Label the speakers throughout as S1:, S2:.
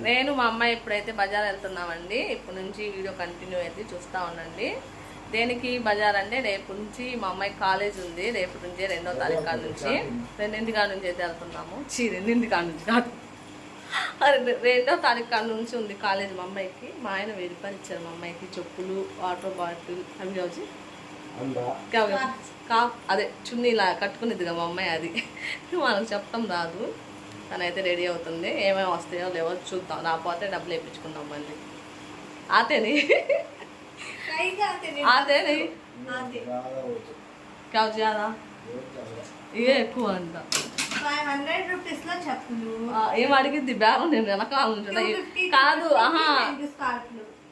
S1: నేను మా అమ్మాయి ఇప్పుడైతే బజార్ వెళ్తున్నామండి ఇప్పటి నుంచి వీడియో కంటిన్యూ అయితే చూస్తూ ఉండండి. దేనికి బజార్ అంటే రేపు నుంచి మా అమ్మాయి కాలేజ్ ఉంది రేపు నుంచి రెండో తారీఖు కాడ నుంచి రెండింటి కాడ నుంచి అయితే వెళ్తున్నాము. చీ రెండింటి కాడ నుంచి కాదు. రెండో తారీఖు కాడ నుంచి ఉంది కాలేజ్ మా అమ్మాయికి. మా ఆయన వెయ్యి రూపాయలు ఇచ్చారు మా అమ్మాయికి. చెప్పులు వాటర్ బాటిల్ అవి వచ్చి కా- అదే చున్నీ ఇలా కట్టుకునేదిగా మా అమ్మాయి అది. మనకు చెప్పడం రాదు. తనైతే రెడీ అవుతుంది. ఏమేమి వస్తాయో లేవో చూద్దాం. రాకపోతే డబ్బులు వేయించుకుందాం మళ్ళీ. ఆతేని? ఆతేని. కావు చేయాలా ఇవే ఎక్కువ అంట. ఏం అడిగింది? బేరం నేను వెనకాల ఉంటున్నా కాదు ఆహా.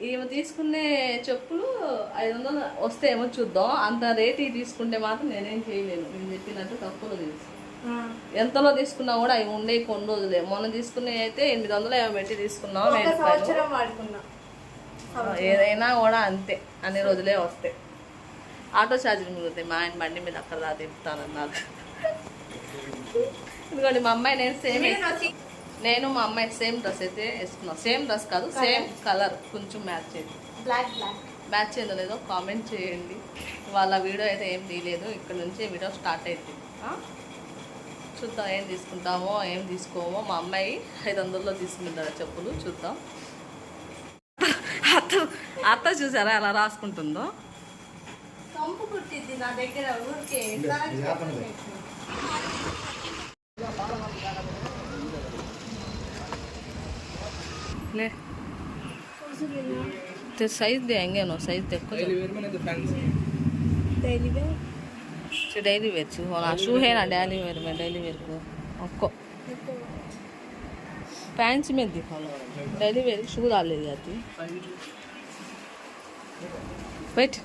S1: ఈమె తీసుకునే చెప్పులు ఐదు వందలు వస్తే ఏమో చూద్దాం. అంత రేట్ తీసుకుంటే మాత్రం నేనేం చేయలేను. నేను చెప్పినట్టు తక్కువలో తెలుసు. ఎంతలో తీసుకున్నా కూడా అవి ఉండే కొన్ని రోజులే. మొన్న తీసుకునే అయితే ఎనిమిది వందలు ఏమో పెట్టి తీసుకున్నాం ఏదైనా కూడా అంతే. అన్ని రోజులే వస్తాయి. ఆటో ఛార్జీలు మిగులుతాయి మా ఆయన బండి మీద అక్కడ దా తిప్పుతానన్నారు ఇదిగోండి మా అమ్మాయి నేను సేమ్
S2: నేను
S1: మా అమ్మాయి సేమ్ డ్రెస్ అయితే వేసుకున్నాం. సేమ్ డ్రెస్ కాదు సేమ్ కలర్. కొంచెం మ్యాచ్ అయింది.
S2: Black black.
S1: మ్యాచ్ అయిందో లేదో కామెంట్ చేయండి. వాళ్ళ వీడియో అయితే ఏం తీయలేదు. ఇక్కడ నుంచి వీడియో స్టార్ట్ అయింది. ఆ? చూద్దాం ఏం తీసుకుంటామో ఏం తీసుకోమో. మా అమ్మాయి ఐదు వందల్లో తీసుకుంటారు చెప్పులు చూద్దాం. అత్త అత్త చూసారా ఎలా రాసుకుంటుందో?
S2: కంపు కుట్టింది నా దగ్గర ఊరికే
S1: नो साइज देखो
S2: daily wear
S1: daily wear shoe होना शू है ना डेली वेयर में डेली वेयर को आपको पैंट्स में दिखा लो डेली वेयर शू डाल ले जाती वेट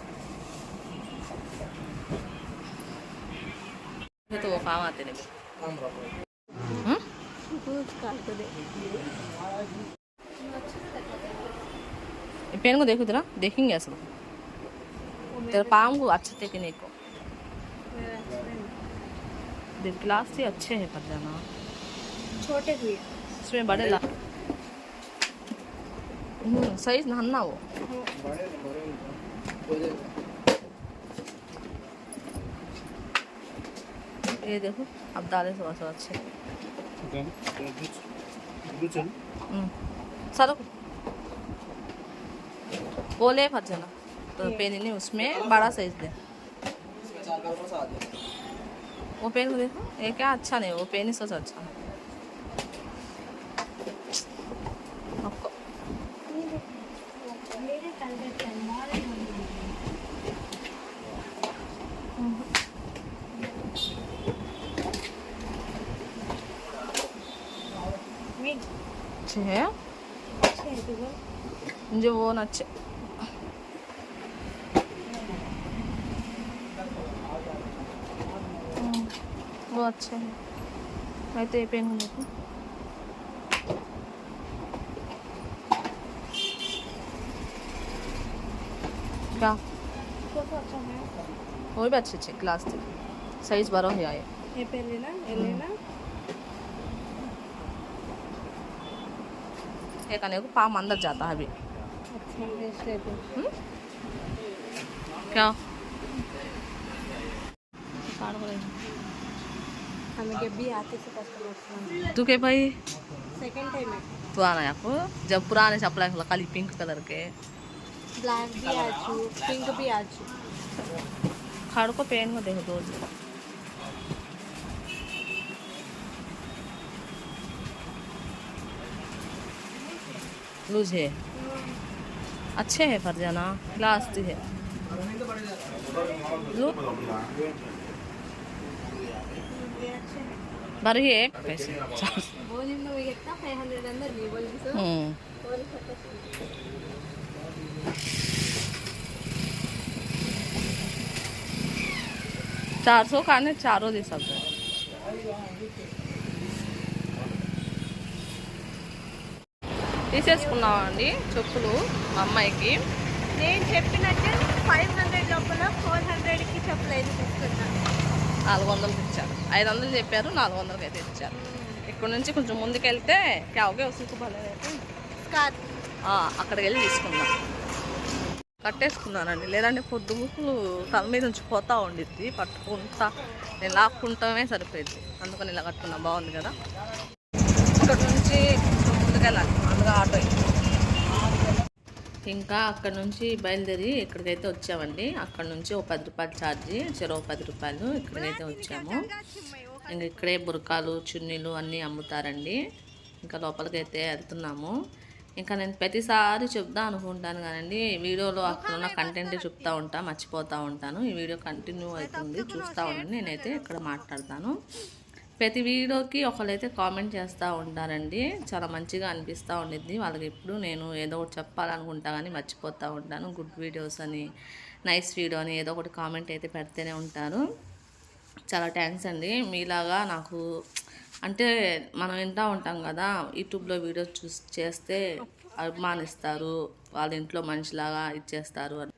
S1: तो वो काम आते नहीं हाँ? ये पेन को देखो जरा देखेंगे असल तेरे पाम को अच्छे टेकने को देख क्लास से अच्छे हैं पर जाना
S2: छोटे हुए
S1: इसमें बड़े ला हम्म, सही नन्ना वो। ये देखो अब डाले थोड़ा सा अच्छे। हम्म, सारा बोले फट जाना तो पेन नहीं उसमें बड़ा साइज़ दे। वो पेन को देखो ये क्या अच्छा नहीं वो पेन ही सबसे अच्छा है आपको
S2: मेरे
S1: वो अच्छे हैं। मैं तो ये पेन देखो। क्या?
S2: अच्छा है
S1: वो भी अच्छे अच्छे क्लास थे साइज़ बड़ा है आए
S2: ये पेन लेना ये लेना।
S1: एक आने को पाम अंदर जाता है अभी।
S2: अच्छा है।
S1: हम्म? क्या।
S2: हमें जब भी आते से कस्टमर
S1: तू के भाई?
S2: सेकंड टाइम है।
S1: तू आना है आपको जब पुराने चपला है खाली पिंक कलर के।
S2: ब्लैक भी आजू पिंक भी आजू
S1: खाड़ को पेन को देखो दो लूज है। अच्छे है फरजाना। क्लास है। लू बड़ी है पैसे
S2: वो निम्न वो कितना फाइव हंड्रेड अंदर नहीं बोल सो
S1: हम्म
S2: बोल सकते
S1: चार सौ खाने चारों दे सकते हैं తీసేసుకున్నామండి చెప్పులు మా అమ్మాయికి
S2: నేను చెప్పినట్టు ఫైవ్ హండ్రెడ్ లోపల ఫోర్ హండ్రెడ్కి చెప్పలేదు తీసుకున్నా
S1: నాలుగు వందలకి ఇచ్చారు. ఐదు వందలు చెప్పారు నాలుగు వందలకి అయితే ఇచ్చారు. ఇక్కడ నుంచి కొంచెం ముందుకెళ్తే క్యావ్గే వస్తుంది
S2: స్కార్ట్
S1: అక్కడికి వెళ్ళి తీసుకుందాం. కట్టేసుకున్నానండి. లేదంటే పొద్దు ముక్కులు తల మీద నుంచి పోతా ఉండిద్ది. పట్టుకుంటా. నేను లాక్కుంటామే సరిపోయింది. అందుకని ఇలా కట్టుకున్నా. బాగుంది కదా. ఇక్కడ నుంచి కొంచెం ముందుకెళ్ళాలి. అందులో ఆటో. ఇంకా అక్కడ నుంచి బయలుదేరి ఇక్కడికైతే వచ్చామండి. అక్కడ నుంచి ఒక పది రూపాయలు ఛార్జీ చెరో పది రూపాయలు ఇక్కడికైతే వచ్చాము. ఇంకా ఇక్కడే బురకాలు చున్నీలు అన్నీ అమ్ముతారండి. ఇంకా లోపలికైతే వెళ్తున్నాము. ఇంకా నేను ప్రతిసారి చెప్దా అనుకుంటాను కానండి వీడియోలో అక్కడ ఉన్న కంటెంట్ చెప్తా ఉంటా మర్చిపోతూ ఉంటాను. ఈ వీడియో కంటిన్యూ అవుతుంది చూస్తూ ఉండండి నేనైతే ఇక్కడ మాట్లాడతాను. ప్రతి వీడియోకి ఒకరైతే కామెంట్ చేస్తూ ఉంటారండి. చాలా మంచిగా అనిపిస్తూ ఉండిద్ది. వాళ్ళకి ఎప్పుడు నేను ఏదో ఒకటి చెప్పాలనుకుంటా కానీ మర్చిపోతూ ఉంటాను. గుడ్ వీడియోస్ అని నైస్ వీడియో అని ఏదో ఒకటి కామెంట్ అయితే పెడితేనే ఉంటారు. చాలా థ్యాంక్స్ అండి. మీలాగా నాకు అంటే మనం వింటూ ఉంటాం కదా యూట్యూబ్లో వీడియోస్ చూసి చేస్తే అభిమానిస్తారు. వాళ్ళ ఇంట్లో మనిషిలాగా ఇచ్చేస్తారు అని.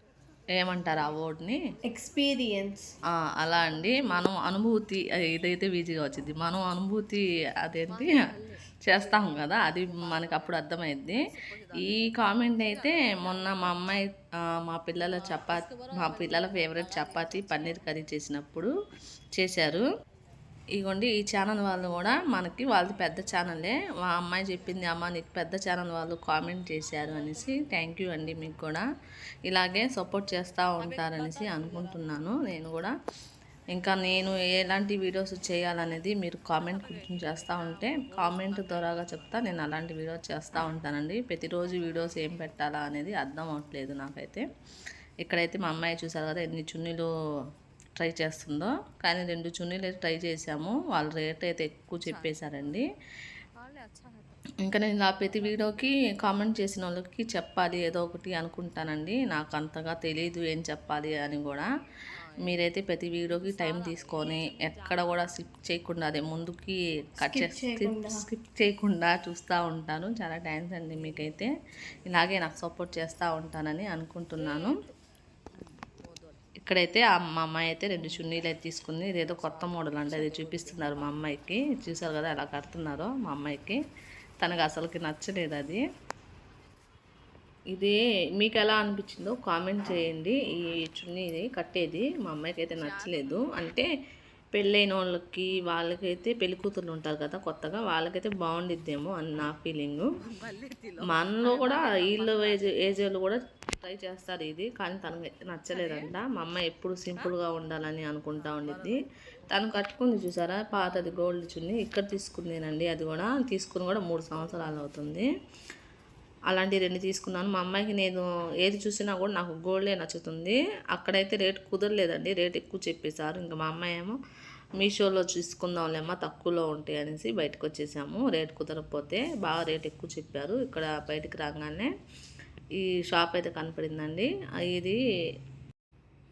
S1: ఏమంటారు ఆ వర్డ్ని
S2: ఎక్స్పీరియన్స్
S1: అలా అండి. మనం అనుభూతి ఇదైతే ఈజీగా వచ్చింది. మనం అనుభూతి అదేంటి? చేస్తాం కదా అది మనకి అప్పుడు అర్థమైంది ఈ కామెంట్ అయితే మొన్న మా అమ్మాయి మా పిల్లల చపాతి మా పిల్లల ఫేవరెట్ చపాతి పన్నీర్ కర్రీ చేసినప్పుడు చేశారు. ఇగోండి ఈ ఛానల్ వాళ్ళు కూడా మనకి వాళ్ళది పెద్ద ఛానలే. మా అమ్మాయి చెప్పింది అమ్మ నీకు పెద్ద ఛానల్ వాళ్ళు కామెంట్ చేశారు అనేసి. థ్యాంక్ యూ అండి మీకు కూడా. ఇలాగే సపోర్ట్ చేస్తూ ఉంటారనేసి అనుకుంటున్నాను నేను కూడా. ఇంకా నేను ఎలాంటి వీడియోస్ చేయాలనేది మీరు కామెంట్ కొంచెం చేస్తూ ఉంటే కామెంట్ ద్వారాగా చెప్తా నేను అలాంటి వీడియోస్ చేస్తూ ఉంటానండి. ప్రతిరోజు వీడియోస్ ఏం పెట్టాలా అనేది అర్థం అవట్లేదు నాకైతే. ఇక్కడైతే మా అమ్మాయి చూసారు కదా ఎన్ని చున్నీలు ట్రై చేస్తుందో. కానీ రెండు చున్నీలు అయితే ట్రై చేసాము వాళ్ళ రేట్ అయితే ఎక్కువ చెప్పేశారండి. ఇంకా నేను నా ప్రతి వీడియోకి కామెంట్ చేసిన వాళ్ళకి చెప్పాలి ఏదో ఒకటి అనుకుంటానండి. నాకు అంతగా తెలియదు ఏం చెప్పాలి అని కూడా. మీరైతే ప్రతి వీడియోకి టైం తీసుకొని ఎక్కడ కూడా స్కిప్ చేయకుండా అదే ముందుకి కట్ చేసి స్కిప్ చేయకుండా చూస్తూ ఉంటాను. చాలా థ్యాంక్స్ అండి మీకైతే. ఇలాగే నాకు సపోర్ట్ చేస్తూ ఉంటానని అనుకుంటున్నాను. ఇక్కడైతే మా అమ్మాయి అయితే రెండు చున్నీలు అయితే తీసుకుంది. ఇదేదో కొత్త మోడల్ అంటే అది చూపిస్తున్నారు మా అమ్మాయికి. చూసారు కదా ఎలా కడుతున్నారో మా అమ్మాయికి. తనకు అసలుకి నచ్చలేదు అది. ఇది మీకు ఎలా అనిపించిందో కామెంట్ చేయండి. ఈ చున్నీది కట్టేది మా అమ్మాయికి అయితే నచ్చలేదు. అంటే పెళ్ళైన వాళ్ళకి వాళ్ళకైతే పెళ్ళి కూతుర్లు ఉంటారు కదా కొత్తగా వాళ్ళకైతే బాగుండిద్దేమో అని నా ఫీలింగ్. మనలో కూడా వీళ్ళు ఏజ్ ఏజ్ వాళ్ళు కూడా ట్రై చేస్తారు ఇది కానీ తనకి నచ్చలేదంట. మా అమ్మ ఎప్పుడు సింపుల్గా ఉండాలని అనుకుంటా ఉండిద్ది. తను కట్టుకుంది చూసారా? పాతది గోల్డ్ చున్ని. ఇక్కడ తీసుకుందేనండి అది కూడా తీసుకుని కూడా మూడు సంవత్సరాలు అవుతుంది. అలాంటి రెండు తీసుకున్నాను. మా అమ్మాయికి నేను ఏది చూసినా కూడా నాకు గోల్డే నచ్చుతుంది. అక్కడైతే రేట్ కుదరలేదండి. రేట్ ఎక్కువ చెప్పేశారు. ఇంకా మా అమ్మాయి ఏమో మీషోలో చూసుకుందాంలేమ్మా తక్కువలో ఉంటాయి అనేసి బయటకు వచ్చేసాము. రేట్ కుదరకపోతే బాగా రేట్ ఎక్కువ చెప్పారు. ఇక్కడ బయటకు రాగానే ఈ షాప్ అయితే కనపడిందండి. ఇది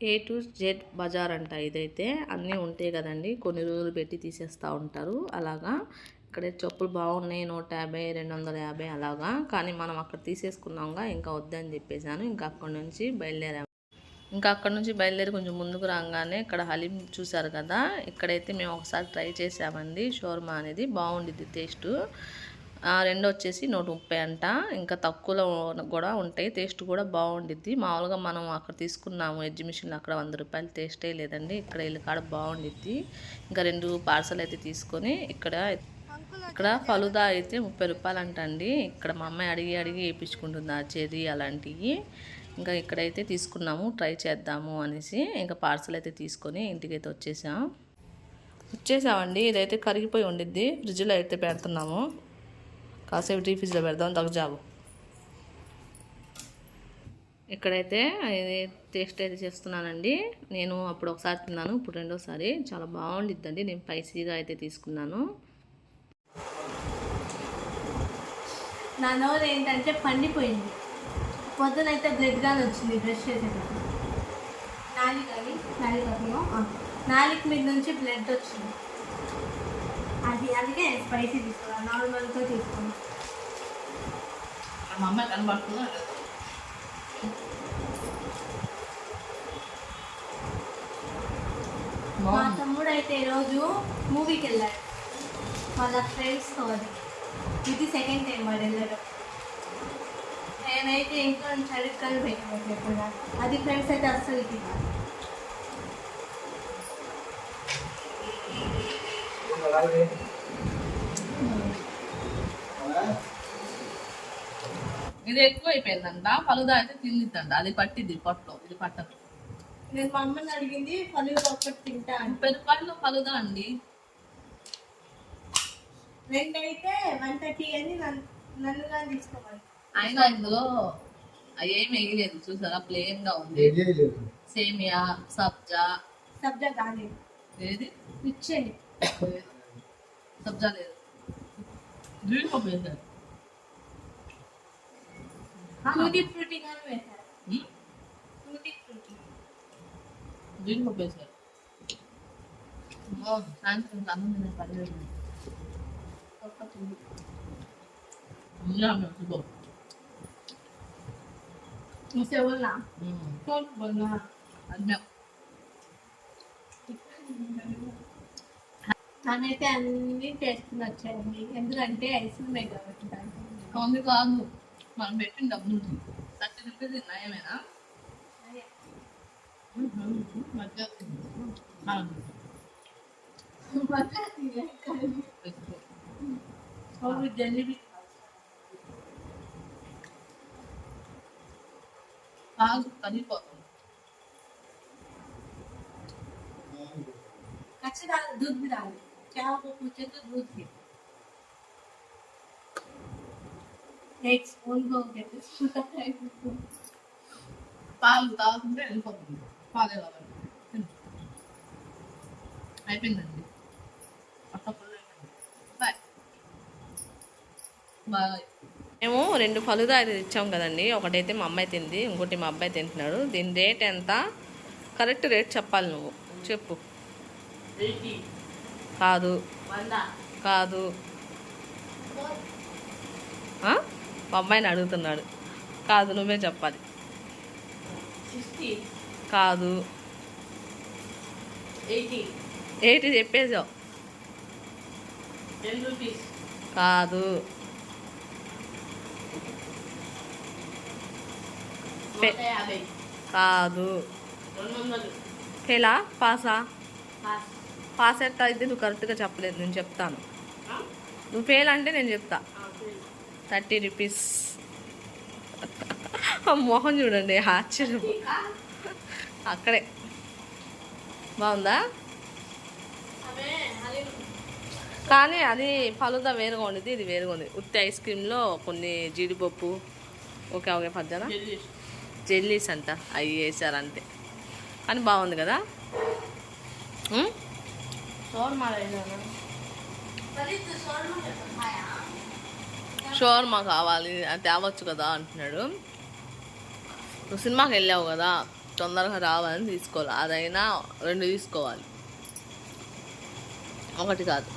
S1: ఏ టు జెడ్ బజార్ అంట ఇదైతే. అన్నీ ఉంటాయి కదండి. కొన్ని రోజులు పెట్టి తీసేస్తూ ఉంటారు. అలాగా ఇక్కడ చెప్పులు బాగున్నాయి నూట యాభై రెండు వందల యాభై అలాగా. కానీ మనం అక్కడ తీసేసుకున్నాంగా ఇంకా వద్దని చెప్పేశాను. ఇంకా అక్కడి నుంచి బయలుదేరాము. ఇంకా అక్కడ నుంచి బయలుదేరి కొంచెం ముందుకు రాగానే ఇక్కడ హలీం చూసారు కదా ఇక్కడైతే మేము ఒకసారి ట్రై చేసామండి షోర్మా అనేది బాగుండిద్ది టేస్ట్. రెండు వచ్చేసి నూట ముప్పై అంట. ఇంకా తక్కువలో కూడా ఉంటాయి టేస్ట్ కూడా బాగుండిద్ది. మామూలుగా మనం అక్కడ తీసుకున్నాము ఎగ్జిబిషన్లో అక్కడ వంద రూపాయలు టేస్టే లేదండి. ఇక్కడ ఇల్లు కాడ బాగుండిద్ది. ఇంకా రెండు పార్సల్ అయితే తీసుకొని ఇక్కడ ఇక్కడ ఫలుదా అయితే ముప్పై రూపాయలు అంటండి ఇక్కడ మా అమ్మాయి అడిగి అడిగి వేయించుకుంటుంది ఆ చెర్రీ అలాంటివి. ఇంకా ఇక్కడైతే తీసుకున్నాము ట్రై చేద్దాము అనేసి ఇంకా పార్సల్ అయితే తీసుకొని ఇంటికైతే వచ్చేసాం. వచ్చేసామండి ఇదైతే కరిగిపోయి ఉండిద్ది. ఫ్రిడ్జ్లో అయితే పెడుతున్నాము. కాసేపు డీ ఫ్రిడ్జ్లో పెడదాం దగ్గజాబు ఇక్కడైతే ఇది టేస్ట్ అయితే చేస్తున్నానండి. నేను అప్పుడు ఒకసారి తిన్నాను ఇప్పుడు రెండోసారి. చాలా బాగుండిద్దండి. నేను స్పైసీగా అయితే తీసుకున్నాను.
S2: నా నోరు ఏంటంటే పండిపోయింది. పొద్దునైతే బ్లడ్ గాని వచ్చింది బ్రష్ చేసేటప్పుడు. నాలుగు అని నాలుగు నాలుగు మీద నుంచి బ్లడ్ వచ్చింది. అది అందుకే స్పైసీ తీసుకున్నాను నార్మల్గా తీసుకున్నాను
S1: మా అమ్మాయి కనబడుతుందా
S2: మా తమ్ముడు అయితే ఈరోజు మూవీకి వెళ్ళాడు. వాళ్ళ ఫ్రెండ్స్తో అది. ఇది సెకండ్ టైం వాడు వెళ్ళడం నేనైతే అడుగుతాను పెట్టిపోతే కూడా అది ఫ్రెండ్స్ అయితే అస్సలు ఇది కాదు
S1: ఇది ఎక్కువ అయిపోయిందంట ఫలుదా అయితే తిందిద్దంట అది పట్టింది పొట్టలో. ఇది పట్టదు.
S2: నేను మా అమ్మని అడిగింది పలువురు ఒక్కటి తింటా
S1: పెరుపాయలు ఫలుదా అండి?
S2: రెండైతే వన్ థర్టీ అని నన్ను నన్ను కానీ తీసుకోవాలి
S1: అయినా ఇందులో ఏమి వేయలేదు చూసారా? ప్లేన్గా ఉంది సేమియా సబ్జా.
S2: సబ్జా కాలేదు.
S1: ఏది?
S2: ఇచ్చేయండి
S1: సబ్జా లేదు. జీడిపప్పు వేశారు.
S2: ఫ్రూటీ ఫ్రూటీ కానీ వేశారు.
S1: ఉమ్,
S2: ఫ్రూటీ
S1: జీడిపప్పు వేశారు. సాయంత్రం అన్నం తినే పని
S2: నాకైతే అన్ని టేస్ట్ నచ్చాయండి ఎందుకంటే ఐస్ క్రీమ్ కాబట్టి
S1: కాదు మనం పెట్టిన డబ్బులు థర్టీ రూపీస్ నయమేనా
S2: మధ్య
S1: మధ్య
S2: మళ్ళా తినే కానీ. ఒక జల్లిబి
S1: కాదు కరిగిపోతుంది
S2: ఖచ్చితంగా दूध भी डाल चाहे वो पूछे तो दूध भी एक स्पून को कहते हैं
S1: పాలు తాగుతుంటే వెళ్ళిపోతుంది పాలే కావాలి తిను. అయిపోయిందండి అట్ట మేము రెండు ఫలుదా అయితే తెచ్చాం కదండి. ఒకటైతే మా అమ్మాయి తింది ఇంకోటి మా అబ్బాయి తింటున్నాడు. దీని రేట్ ఎంత? కరెక్ట్ రేట్ చెప్పాలి నువ్వు. చెప్పు. కాదు. కాదు? మా అమ్మాయిని అడుగుతున్నాడు. కాదు నువ్వే చెప్పాలి. కాదు. ఎయిటీ. చెప్పేసావు. కాదు. కాదు. ఫెలా పాసా? పాస్. ఎట్లా అయితే నువ్వు కరెక్ట్గా చెప్పలేదు నేను చెప్తాను. నువ్వు ఫెయిల్ అంటే నేను చెప్తా. Thirty rupees. మొహం చూడండి ఆశ్చర్యం. అక్కడే. బాగుందా? కానీ అది ఫలుదా వేరుగా ఉండేది ఇది వేరుగా ఉంది ఉత్తి ఐస్ క్రీమ్లో కొన్ని జీడిపప్పు. ఓకే ఓకే పద్దన జెల్లీస్ అంట అవి వేసారంతే కానీ బాగుంది కదా? షోర్మా కావాలి అది తేవచ్చు కదా అంటున్నాడు. నువ్వు సినిమాకి వెళ్ళావు కదా తొందరగా రావాలని తీసుకోవాలి. అదైనా రెండు తీసుకోవాలి. ఒకటి కాదు.